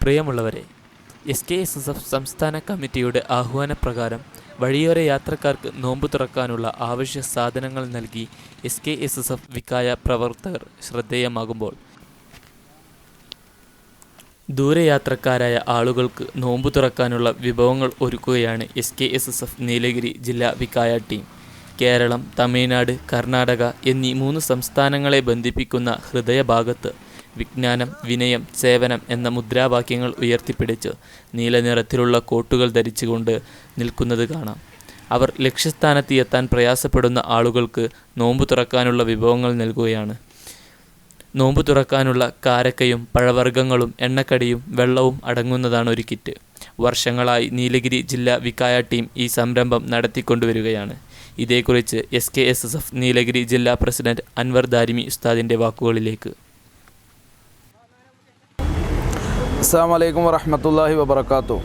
പ്രിയമുള്ളവരെ S K S S F സംസ്ഥാന കമ്മിറ്റിയുടെ ആഹ്വാനപ്രകാരം വഴിയോര യാത്രക്കാർക്ക് നോമ്പ് തുറക്കാനുള്ള ആവശ്യ സാധനങ്ങൾ നൽകി S K S S F Viqaya പ്രവർത്തകർ ശ്രദ്ധേയമാകുമ്പോൾ ദൂരയാത്രക്കാരായ ആളുകൾക്ക് നോമ്പ് തുറക്കാനുള്ള വിഭവങ്ങൾ ഒരുക്കുകയാണ് S K S S F Nilgiri ജില്ലാ വിക്കായ ടീം. കേരളം തമിഴ്നാട് കർണാടക എന്നീ മൂന്ന് സംസ്ഥാനങ്ങളെ ബന്ധിപ്പിക്കുന്ന ഹൃദയഭാഗത്ത് വിജ്ഞാനം വിനയം സേവനം എന്ന മുദ്രാവാക്യങ്ങൾ ഉയർത്തിപ്പിടിച്ച് നീലനിറത്തിലുള്ള കോട്ടുകൾ ധരിച്ചുകൊണ്ട് നിൽക്കുന്നത് കാണാം. അവർ ലക്ഷ്യസ്ഥാനത്ത് എത്താൻ പ്രയാസപ്പെടുന്ന ആളുകൾക്ക് നോമ്പു തുറക്കാനുള്ള വിഭവങ്ങൾ നൽകുകയാണ്. നോമ്പു തുറക്കാനുള്ള കാരക്കയും പഴവർഗങ്ങളും എണ്ണക്കടിയും വെള്ളവും അടങ്ങുന്നതാണ് ഒരു കിറ്റ്. വർഷങ്ങളായി നീലഗിരി ജില്ലാ വിക്കായ ടീം ഈ സംരംഭം നടത്തിക്കൊണ്ടുവരികയാണ്. ഇതേക്കുറിച്ച് S K S S F Nilgiri ജില്ലാ പ്രസിഡന്റ് അൻവർ ദാരിമി ഉസ്താദിന്റെ വാക്കുകളിലേക്ക്. അസ്സാം വലൈക്കും വറഹമത്തല്ലാഹി വബർക്കാത്തു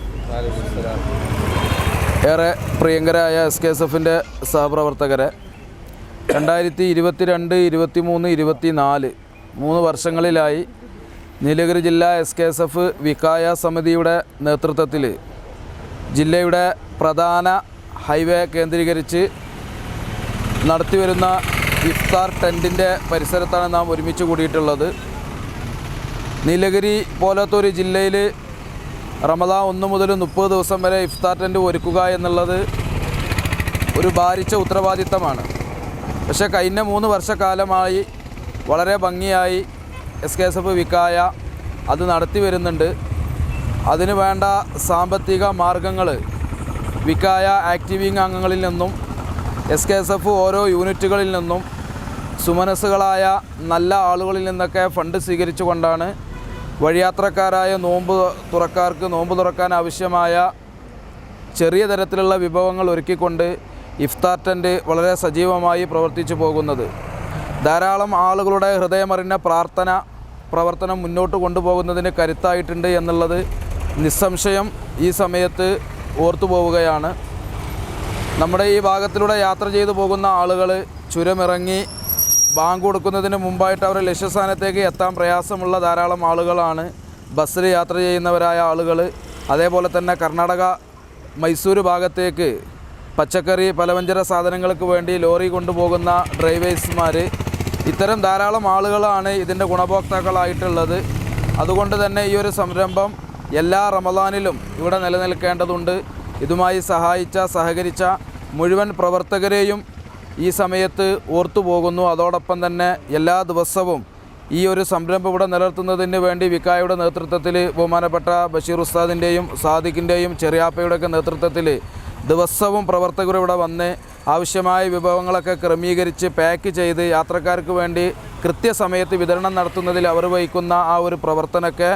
ഏറെ പ്രിയങ്കരായ എസ് കെ എസ് എഫിന്റെ സഹപ്രവർത്തകരെ രണ്ടായിരത്തി ഇരുപത്തിരണ്ട് ഇരുപത്തി മൂന്ന് ഇരുപത്തി നാല് മൂന്ന് വർഷങ്ങളിലായി നീലഗിരി ജില്ലാ S K S F Viqaya സമിതിയുടെ നേതൃത്വത്തിൽ ജില്ലയുടെ പ്രധാന ഹൈവേ കേന്ദ്രീകരിച്ച് നടത്തിവരുന്ന ഇഫ്താർ ടെന്റിന്റെ പരിസരത്താണ് നാം ഒരുമിച്ച് കൂടിയിട്ടുള്ളത്. നീലഗിരി പോലത്തെ ഒരു ജില്ലയിൽ റമദാൻ ഒന്ന് മുതൽ മുപ്പത് ദിവസം വരെ ഇഫ്താർ ടെന്റ് ഒരുക്കുക എന്നുള്ളത് ഒരു ഭാരിച്ച ഉത്തരവാദിത്തമാണ്. പക്ഷേ കഴിഞ്ഞ മൂന്ന് വർഷക്കാലമായി വളരെ ഭംഗിയായി S K S F Viqaya അത് നടത്തി വരുന്നുണ്ട്. അതിന് വേണ്ട സാമ്പത്തിക മാർഗങ്ങൾ വിക്കായ ആക്ടിവിങ് അംഗങ്ങളിൽ നിന്നും എസ് കെ എസ് എഫ് ഓരോ യൂണിറ്റുകളിൽ നിന്നും സുമനസ്സുകളായ നല്ല ആളുകളിൽ നിന്നൊക്കെ ഫണ്ട് സ്വീകരിച്ചുകൊണ്ടാണ് വഴിയാത്രക്കാരായ നോമ്പ് തുറക്കാർക്ക് നോമ്പ് തുറക്കാൻ ആവശ്യമായ ചെറിയ തരത്തിലുള്ള വിഭവങ്ങൾ ഒരുക്കിക്കൊണ്ട് ഇഫ്താർ ടെന്റ് വളരെ സജീവമായി പ്രവർത്തിച്ചു പോകുന്നത്. ധാരാളം ആളുകളുടെ ഹൃദയമറിഞ്ഞ പ്രാർത്ഥന പ്രവർത്തനം മുന്നോട്ട് കൊണ്ടുപോകുന്നതിന് കരുത്തായിട്ടുണ്ട് എന്നുള്ളത് നിസ്സംശയം ഈ സമയത്ത് ഓർത്തു പോവുകയാണ്. നമ്മുടെ ഈ ഭാഗത്തിലൂടെ യാത്ര ചെയ്തു പോകുന്ന ആളുകൾ ചുരമിറങ്ങി ബാങ്ക് കൊടുക്കുന്നതിന് മുമ്പായിട്ട് അവരുടെ ലക്ഷ്യസ്ഥാനത്തേക്ക് എത്താൻ പ്രയാസമുള്ള ധാരാളം ആളുകളാണ്. ബസ്സിൽ യാത്ര ചെയ്യുന്നവരായ ആളുകൾ അതേപോലെ തന്നെ കർണാടക മൈസൂർ ഭാഗത്തേക്ക് പച്ചക്കറി പലവ്യഞ്ജന സാധനങ്ങൾക്ക് വേണ്ടി ലോറി കൊണ്ടുപോകുന്ന ഡ്രൈവേഴ്സ്മാർ ഇത്തരം ധാരാളം ആളുകളാണ് ഇതിന്റെ ഗുണഭോക്താക്കളായിട്ടുള്ളത്. അതുകൊണ്ട് തന്നെ ഈ ഒരു സംരംഭം എല്ലാ റമദാനിലും ഇവിടെ നിലനിൽക്കേണ്ടതുണ്ട്. ഇതുമായി സഹായിച്ച സഹകരിച്ച മുഴുവൻ പ്രവർത്തകരെയും ഈ സമയത്ത് ഓർത്തു പോകുന്നു. അതോടൊപ്പം തന്നെ എല്ലാ ദിവസവും ഈ ഒരു സംരംഭം ഇവിടെ നിലനിർത്തുന്നതിന് വേണ്ടി വിക്കായുടെ നേതൃത്വത്തിൽ ബഹുമാനപ്പെട്ട ബഷീർ ഉസ്താദിന്റെയും സാദിഖിന്റെയും ചെറിയാപ്പയുടെയൊക്കെ നേതൃത്വത്തിൽ ദിവസവും പ്രവർത്തകർ ഇവിടെ വന്ന് ആവശ്യമായ വിഭവങ്ങളൊക്കെ ക്രമീകരിച്ച് പാക്ക് ചെയ്ത് യാത്രക്കാർക്ക് വേണ്ടി കൃത്യസമയത്ത് വിതരണം നടത്തുന്നതിൽ അവർ വഹിക്കുന്ന ആ ഒരു പ്രവർത്തനമൊക്കെ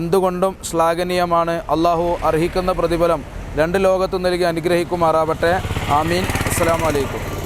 എന്തുകൊണ്ടും ശ്ലാഘനീയമാണ്. അള്ളാഹു അർഹിക്കുന്ന പ്രതിഫലം രണ്ട് ലോകത്തും നൽകി അനുഗ്രഹിക്കുമാറാവട്ടെ. ആമീൻ. അസ്സാം വലൈക്കും